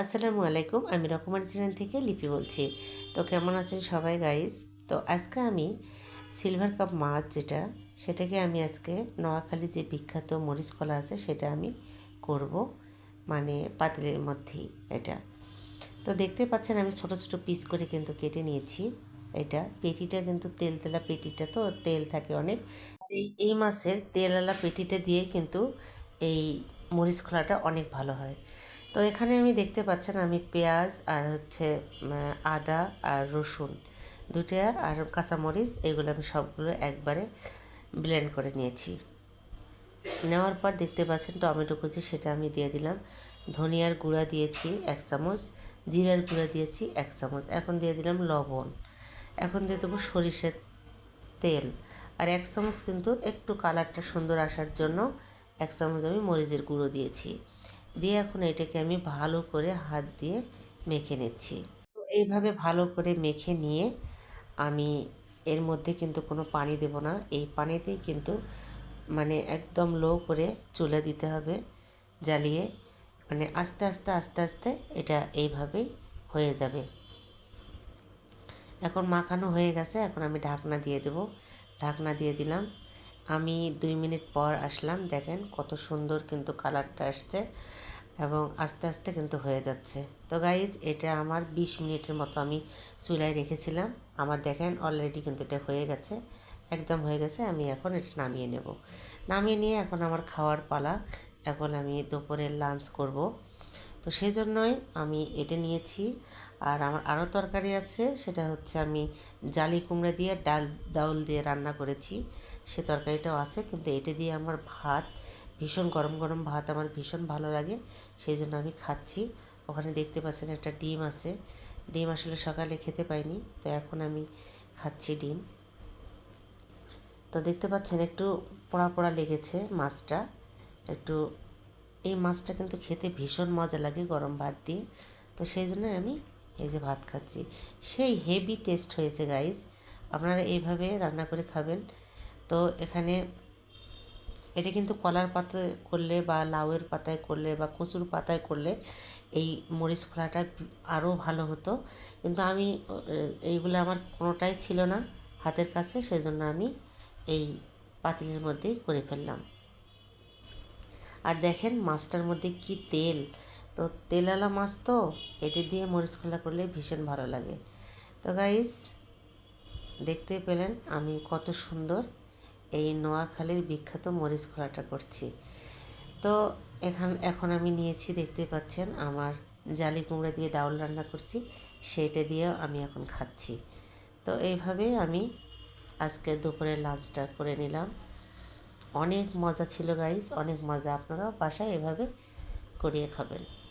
আসসালামু আলাইকুম, আমি রকমারি চ্যানেল থেকে লিপি বলছি। তো কেমন আছেন সবাই গাইজ তো আজকে আমি সিলভার কাপ মাছ যেটা, সেটাকে আমি আজকে নোয়াখালী যে বিখ্যাত মরিচ কলা আছে, সেটা আমি করব। মানে পাতিলের মধ্যেই এটা। তো দেখতে পাচ্ছেন আমি ছোট ছোট পিস করে কিন্তু কেটে নিয়েছি। এটা পেটিটা কিন্তু তেল তেলা পেটিটা তো, তেল থাকে অনেক। এই এই মাছের তেলালা পেটিটা দিয়ে কিন্তু এই মরিচ খোলাটা অনেক ভালো হয়। তো এখানে আমি দেখতে পাচ্ছেন আমি পেঁয়াজ আর হচ্ছে আদা আর রসুন দুটা আর কাঁচামরিচ, এগুলো আমি সবগুলো একবারে ব্লেন্ড করে নিয়েছি। নেওয়ার পর দেখতে পাচ্ছেন টমেটো কুচি, সেটা আমি দিয়ে দিলাম। ধনিয়ার গুঁড়া দিয়েছি এক চামচ, জিরার গুঁড়া দিয়েছি এক চামচ, এখন দিয়ে দিলাম লবণ। এখন দিয়ে দেবো সরিষার তেল। আর এক চামচ কিন্তু একটু কালারটা সুন্দর আসার জন্য এক চামচ আমি মরিচের গুঁড়ো দিয়েছি। দিয়ে এখন এটাকে আমি ভালো করে হাত দিয়ে মেখে নিচ্ছি। তো এইভাবে ভালো করে মেখে নিয়ে আমি এর মধ্যে কিন্তু কোনো পানি দেব না। এই পানিতেই কিন্তু মানে একদম লো করে চুলে দিতে হবে জ্বালিয়ে। মানে আস্তে আস্তে আস্তে আস্তে এটা এইভাবেই হয়ে যাবে। এখন মাখানো হয়ে গেছে। এখন আমি ঢাকনা দিয়ে দেব। ঢাকনা দিয়ে দিলাম। আমি দুই মিনিট পর আসলাম, দেখেন কত সুন্দর কিন্তু কালারটা আসছে এবং আস্তে আস্তে কিন্তু হয়ে যাচ্ছে। তো গাইজ এটা আমার 20 মিনিটের মতো আমি চুলায় রেখেছিলাম। আমার দেখেন অলরেডি কিন্তু এটা হয়ে গেছে, একদম হয়ে গেছে, আমি এখন এটা নামিয়ে নেব। নামিয়ে নিয়ে এখন আমার খাওয়ার পালা, এখন আমি দুপুরের লাঞ্চ করব। তো সেই জন্যই আমি এটা নিয়েছি। আর আমার আরও তরকারি আছে, সেটা হচ্ছে আমি জালি কুমড়া দিয়ে ডাল, ডাউল দিয়ে রান্না করেছি। সে তরকারিটাও আছে, কিন্তু এটা দিয়ে আমার ভাত, ভীষণ গরম গরম ভাত আমার ভীষণ ভালো লাগে সেই জন্য আমি খাচ্ছি। ওখানে দেখতে পাচ্ছেন একটা ডিম আছে। ডিম আসলে সকালে খেতে পাইনি, তো এখন আমি খাচ্ছি ডিম। তো দেখতে পাচ্ছেন একটু পোড়া পোড়া লেগেছে মাছটা, একটু এই মাছটা কিন্তু খেতে ভীষণ মজা লাগে গরম ভাত দিয়ে। তো সেই জন্য আমি এই যে ভাত খাচ্ছি। সেই হেভি টেস্ট হয়েছে গাইজ আপনারা এইভাবে রান্না করে খাবেন। তো এখানে এটা কিন্তু কলার পাতায় করলে বা লাউয়ের পাতায় করলে বা কচুর পাতায় করলে এই মরিচ খোলাটা আরও ভালো হতো। কিন্তু আমি এইগুলো আমার কোনোটাই ছিল না হাতের কাছে, সেজন্য আমি এই পাতিলের মধ্যেই করে ফেললাম। আর দেখেন মাছটার মধ্যে কি তেল। তো তেলালা মাছ তো এটি দিয়ে মরিচ খোলা করলে ভীষণ ভালো লাগে। তো গাইজ দেখতে পেলেন আমি কত সুন্দর এই নোয়াখালীর বিখ্যাত মরিচ খোলাটা করছি। তো এখান, এখন আমি নিয়েছি, দেখতে পাচ্ছেন আমার জালি কুমড়া দিয়ে ডাউল রান্না করছি, সেইটা দিয়েও আমি এখন খাচ্ছি। তো এইভাবে আমি আজকে দুপুরে লাঞ্চটা করে নিলাম। অনেক মজা ছিল গাইজ অনেক মজা। আপনারাও বাসায় এভাবে করিয়ে খাবেন।